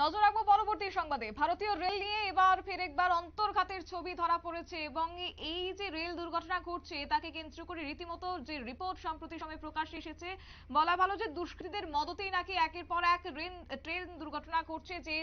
নজর রাখব পরবর্তী সংবাদে। ভারতীয় রেল নিয়ে এবার ফের একবার অন্তর্ঘাতের ছবি ধরা পড়েছে এবং এই যে রেল দুর্ঘটনা ঘটছে, তাকে কেন্দ্র করে রীতিমতো যে রিপোর্ট সম্প্রতি সময় প্রকাশ এসেছে, বলা ভালো যে দুষ্কৃতীদের মদতেই নাকি একের পর এক ট্রেন দুর্ঘটনা ঘটছে, যে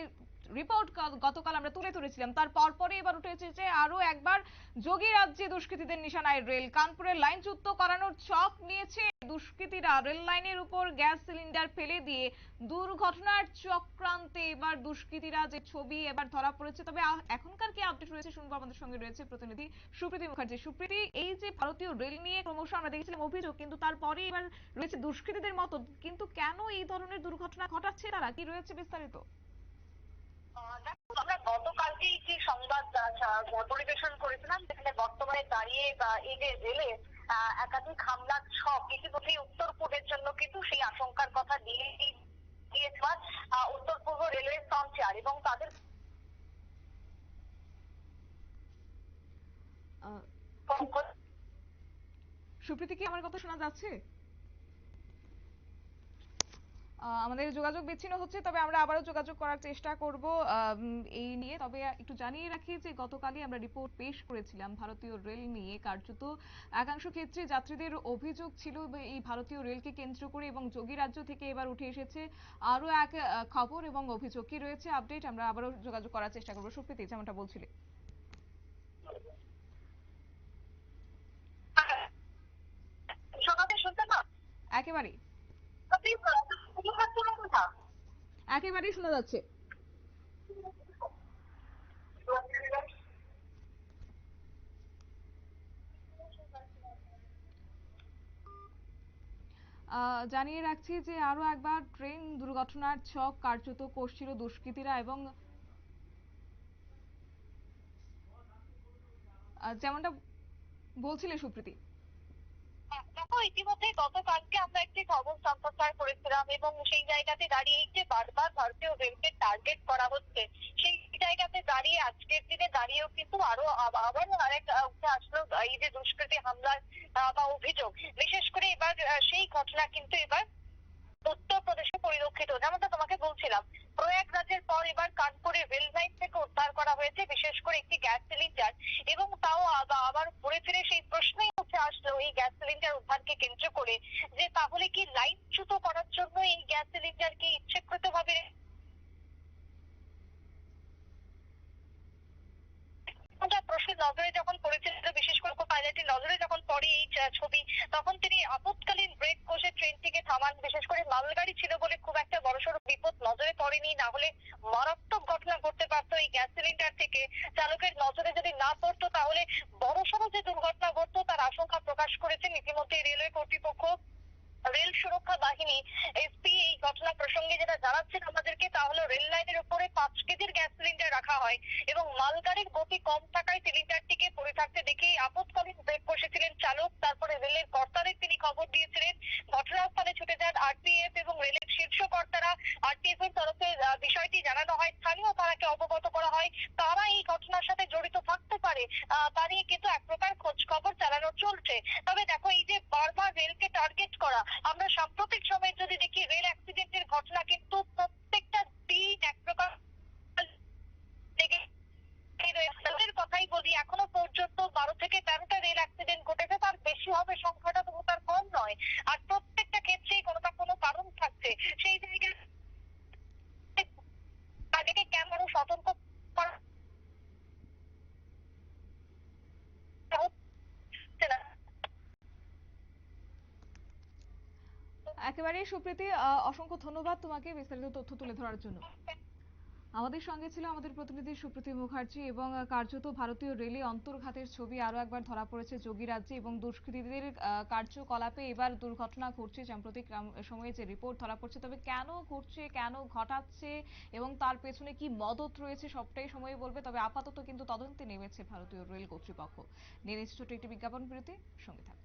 রিপোর্ট গতকাল আমরা তুলে ধরেছিলাম। তার পরপরই এবার উঠে এসেছে আরও একবার যোগী রাজ্যে দুষ্কৃতীদের নিশানায় রেল। কানপুরের লাইনচ্যুত করানোর ছক নিয়েছে। দুষ্কৃতীরা রেল লাইনের উপর গ্যাস সিলিন্ডার ফেলে দিয়ে দুর্ঘটনার চক্রান্তে এবার দুষ্কৃতীরা যে ছবি এবার ধরা পড়েছে। তবে এখনকার কি আপডেট রয়েছে? শুনব আমাদের সঙ্গে রয়েছে প্রতিনিধি সুপ্রীতি মুখার্জি। সুপ্রীতি, এই যে ভারতীয় রেল নিয়ে ক্রমশ আমরা দেখেছিলাম অভিযোগ, কিন্তু তারপরে এবার রয়েছে দুষ্কৃতীদের মতো। কিন্তু কেন এই ধরনের দুর্ঘটনা ঘটাচ্ছে? তারা কি রয়েছে বিস্তারিত? আমরা গতকালকেই যে সংবাদ আহ, পরিবেশন করেছিলাম বর্তমানে দাঁড়িয়ে বা এই যে রেলে একাধিক ইতিমধ্যেই উত্তর পূর্বের জন্য কিন্তু সেই আশঙ্কার কথা দিয়ে দিয়েছে আহ, উত্তর পূর্ব রেলওয়ে সঞ্চার এবং তাদের সুপ্রীতি কি আমার কথা শোনা যাচ্ছে? আমাদের যোগাযোগ বিচ্ছিন্ন হচ্ছে তবে আমরা আবারও যোগাযোগ করার চেষ্টা করব এই নিয়ে। তবে একটু জানিয়ে রাখি যে গতকালই আমরা রিপোর্ট পেশ করেছিলাম ভারতীয় রেল নিয়ে কার্যত একাংশ ক্ষেত্রে যাত্রীদের অভিযোগ ছিল এই ভারতীয় রেলকে কেন্দ্র করে এবং যোগী রাজ্য থেকে এবার উঠে এসেছে আরও এক খবর এবং অভিযোগ কি রয়েছে আপডেট আমরা আবারও যোগাযোগ করার চেষ্টা করব। সুপ্রীতি যেমনটা বলছিলে। শোনাতে শুনতে একেবারেই আপনি শুনতে পাচ্ছেন না কথা একেবারেই শোনা যাচ্ছে। জানিয়ে রাখছি যে আরও একবার ট্রেন দুর্ঘটনার ছক কার্যত করছিল দুষ্কৃতীরা এবং যেমনটা বলছিলে সুপ্রীতি। হ্যাঁ, দেখো ইতিমধ্যে গতকালকে আমরা একটি খবর করেছিলাম এবং সেই জায়গাতে দাঁড়িয়ে যে বারবার ভারতীয় রেলকে টার্গেট করা হচ্ছে, সেই জায়গাতে দাঁড়িয়ে আজকের দিনে দাঁড়িয়েও কিন্তু আরও আব- আবারও আরেক উঠে আসলো এই যে দুষ্কৃতী হামলার বা অভিযোগ। বিশেষ করে এবার সেই ঘটনা কিন্তু এবার উত্তরপ্রদেশে পরিলক্ষিত যেমনটা তোমাকে বলছিলাম প্রয়াগরাজের পর এবার কানপুরে রেল লাইন থেকে উদ্ধার করা হয়েছে, বিশেষ করে একটি গ্যাস সিলিন্ডার এবং তাও আবা- আবার ঘুরে ফিরে সেই প্রশ্নই উঠে আসলো এই গ্যাস সিলিন্ডার উদ্ধারকে কেন্দ্র করে যে তাহলে কি লাইনচ্যুত করার জন্য এই গ্যাস সিলিন্ডারকে ইচ্ছাকৃতভাবে এটা প্রশ্নের নজরে যখন পড়েছিল বিশেষ করে পাইলটের নজরে যখন পড়ে এই ছবি, তখন তিনি আপৎকালীন ব্রেক কষে ট্রেনটিকে থামান, বিশেষ করে মালগাড়ি ছিল বলে খুব একটা বড়সড় বিপদ নজরে পড়েনি। না হলে মারাত্মক ঘটনা ঘটতে পারতো এই গ্যাস সিলিন্ডার থেকে। চালকের নজরে যদি না পড়তো, তাহলে বড়সড় যে দুর্ঘটনা ঘটতো, তার আশঙ্কা প্রকাশ করেছেন ইতিমধ্যে রেলওয়ে কর্তৃপক্ষ। রেল সুরক্ষা বাহিনী, এসপি এই ঘটনা প্রসঙ্গে যেটা জানাচ্ছেন আমাদেরকে তা হলো রেল লাইনের উপরে পাঁচ কেজির গ্যাস সিলিন্ডার রাখা হয় এবং মালগাড়ির গতি কম থাকায় সিলিন্ডারটিকে পড়ে থাকতে দেখেই আপৎকালীন ব্রেক কষেছিলেন চালক। তারপরে রেলের কর্তাদের তিনি খবর দিয়েছিলেন, ঘটনাস্থলে ছুটে যান আরপিএফ এবং রেলের শীর্ষ কর্তারা। আরপিএফ এর তরফে বিষয়টি জানানো হয় স্থানীয় তারাকে অবগত করা হয় তারা এই ঘটনার সাথে জড়িত থাকতে পারে আহ, তা নিয়ে কিন্তু এক প্রকার খোঁজ খবর চালানো চলছে তবে দেখো এই যে বারবার রেলকে টার্গেট করা আমরা সাম্প্রতিক সময়ে যদি দেখি রেল অ্যাক্সিডেন্টের ঘটনা কিন্তু প্রত্যেকটা দিন এক প্রকার থেকে এই রেলের কথাই বলি এখনও পর্যন্ত বারো থেকে তেরোটা রেল অ্যাক্সিডেন্ট ঘটেছে তার বেশি হবে সংখ্যাটা তবু তার কম নয় আর প্রত্যেকটা ক্ষেত্রেই কোনো না কোনো কারণ থাকছে সেই জায়গায় তাদেরকে কেমন সতর্ক করা হচ্ছে না একেবারেই সুপ্রীতি অসংখ্য ধন্যবাদ তোমাকে বিস্তারিত তথ্য তুলে ধরার জন্য। আমাদের সঙ্গে ছিল আমাদের প্রতিনিধি সুপ্রীতি মুখার্জি এবং কার্যত ভারতীয় রেলে অন্তর্ঘাতের ছবি আরও একবার ধরা পড়েছে যোগী রাজ্যে এবং দুষ্কৃতীদের কার্যকলাপে এবার দুর্ঘটনা ঘটছে সাম্প্রতিক সময়ে যে রিপোর্ট ধরা পড়ছে। তবে কেন ঘটছে, কেন ঘটাচ্ছে এবং তার পেছনে কি মদত রয়েছে সবটাই সময় বলবে, তবে আপাতত কিন্তু তদন্তে নেমেছে ভারতীয় রেল কর্তৃপক্ষ। নিয়ে ছোট্ট একটি বিজ্ঞাপন বিরতি, সঙ্গে থাকুন।